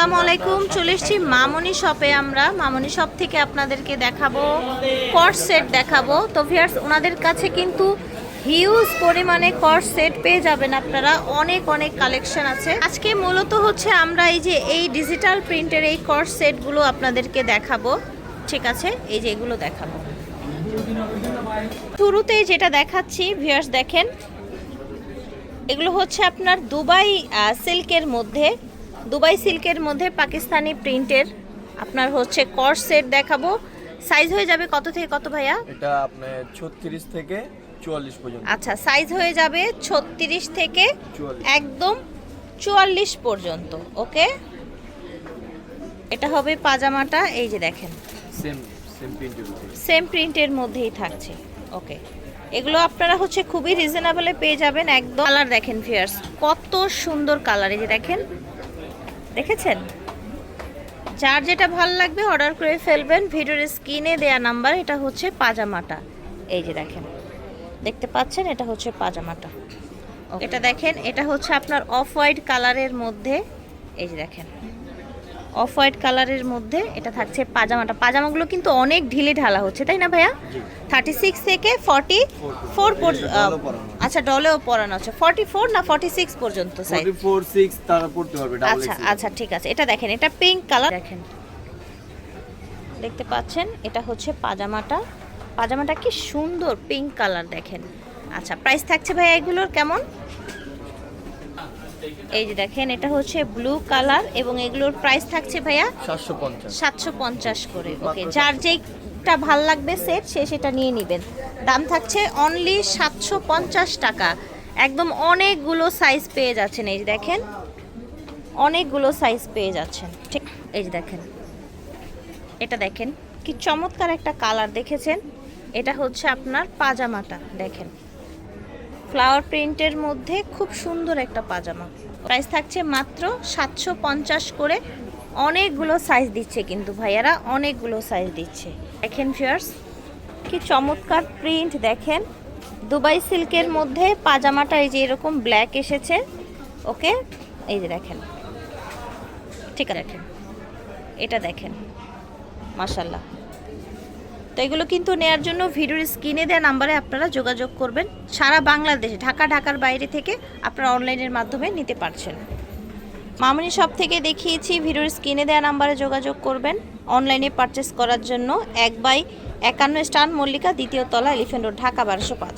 আসসালামু আলাইকুম, চলে এসেছি মামনি শপে আমরা। মামনি শপ থেকে আপনাদেরকে দেখাবো কর্স সেট দেখাবো। তো ভিয়ার্স ওনাদের কাছে কিন্তু হিউজ পরিমাণে কর্স সেট পেয়ে যাবেন আপনারা। অনেক অনেক কালেকশন আছে। আজকে মূলত হচ্ছে আমরা এই যে এই ডিজিটাল প্রিন্টের এই কর্স সেটগুলো আপনাদেরকে দেখাবো। ঠিক আছে? এই যে এগুলো দেখাবো। শুরুতেই যেটা দেখাচ্ছি ভিয়ার্স দেখেন। এগুলো হচ্ছে আপনার দুবাই সিল্কের মধ্যে। দুবাই সিল্কের মধ্যে পাকিস্তানি প্রিন্টের আপনার হচ্ছে কর্স সেট দেখাবো। সাইজ হয়ে যাবে কত থেকে কত ভাইয়া? এটা আপনার ছত্রিশ থেকে চুয়াল্লিশ পর্যন্ত। আচ্ছা সাইজ হয়ে যাবে ছত্রিশ থেকে একদম চুয়াল্লিশ পর্যন্ত ওকে? এটা হবে পাজামাটা এই যে দেখেন। সেম সেম প্রিন্টের সেম প্রিন্টের মধ্যেই থাকছে ওকে? এগুলো আপনারা হচ্ছে খুবই রিজনেবলে পেয়ে যাবেন একদম কালার দেখেন ফিয়ার্স কত সুন্দর কালার এই যে দেখেন। দেখেছেন? যার যেটা ভালো লাগবে অর্ডার করে ফেলবেন। ভিডিওর স্ক্রিনে দেয়া নাম্বার এটা হচ্ছে পাজামাটা। এই যে দেখেন দেখতে পাচ্ছেন? এটা হচ্ছে পাজামাটা। এটা দেখেন এটা হচ্ছে আপনার অফ হোয়াইট কালারের মধ্যে। এই যে দেখেন অফ হোয়াইট কালারের মধ্যে এটা থাকছে পাজামাটা। পাজামাগুলো কিন্তু অনেক ঢিলে ঢালা হচ্ছে তাই না ভাইয়া? থার্টি সিক্স থেকে ফর্টি ফোর আচ্ছা ডলেও পরানো আছে। ফর্টি ফোর না ফর্টি সিক্স পর্যন্ত সাইজ আচ্ছা আচ্ছা ঠিক আছে। এটা দেখেন এটা পিঙ্ক কালার দেখেন। দেখতে পাচ্ছেন এটা হচ্ছে পাজামাটা। পাজামাটা কি সুন্দর পিঙ্ক কালার দেখেন। আচ্ছা প্রাইস থাকছে ভাইয়া এগুলোর কেমন? এই যে দেখেন এটা হচ্ছে ব্লু কালার এবং এগুলোর প্রাইস থাকছে ভাইয়া সাতশো পঞ্চাশ। সাতশো পঞ্চাশ করে। ওকে যার যেটা ভালো লাগবে সেট সে সেটা নিয়ে নেবেন। দাম থাকছে অনলি সাতশো পঞ্চাশ টাকা। একদম অনেকগুলো সাইজ পেয়ে যাচ্ছেন। এই যে দেখেন অনেকগুলো সাইজ পেয়ে যাচ্ছেন। ঠিক এই যে দেখেন। এটা দেখেন কি চমৎকার একটা কালার দেখেছেন। এটা হচ্ছে আপনার পাজামাটা দেখেন। ফ্লাওয়ার প্রিন্টের মধ্যে খুব সুন্দর একটা পাজামা। প্রাইস থাকছে মাত্র সাতশো পঞ্চাশ করে। অনেকগুলো সাইজ দিচ্ছে কিন্তু ভাইয়ারা, অনেকগুলো সাইজ দিচ্ছে। দেখেন ফিয়ার্স কি চমৎকার প্রিন্ট দেখেন। দুবাই সিল্কের মধ্যে পাজামাটা এই যে এরকম ব্ল্যাক এসেছে। ওকে এই যে দেখেন। ঠিক আছে এটা দেখেন। মাশাল্লাহ তো এগুলো কিন্তু নেয়ার জন্য ভিডিওর স্ক্রিনে দেওয়া নাম্বারে আপনারা যোগাযোগ করবেন। সারা বাংলাদেশে, ঢাকা, ঢাকার বাইরে থেকে আপনারা অনলাইনের মাধ্যমে নিতে পারছেন। মামনি সব থেকে দেখিয়েছি, ভিডিওর স্ক্রিনে দেওয়া নাম্বারে যোগাযোগ করবেন। অনলাইনে পারচেস করার জন্য এক বাই একান্ন স্টান মল্লিকা দ্বিতীয় তলা এলিফেন্ট রোড, ঢাকা, বারোশো পাঁচ।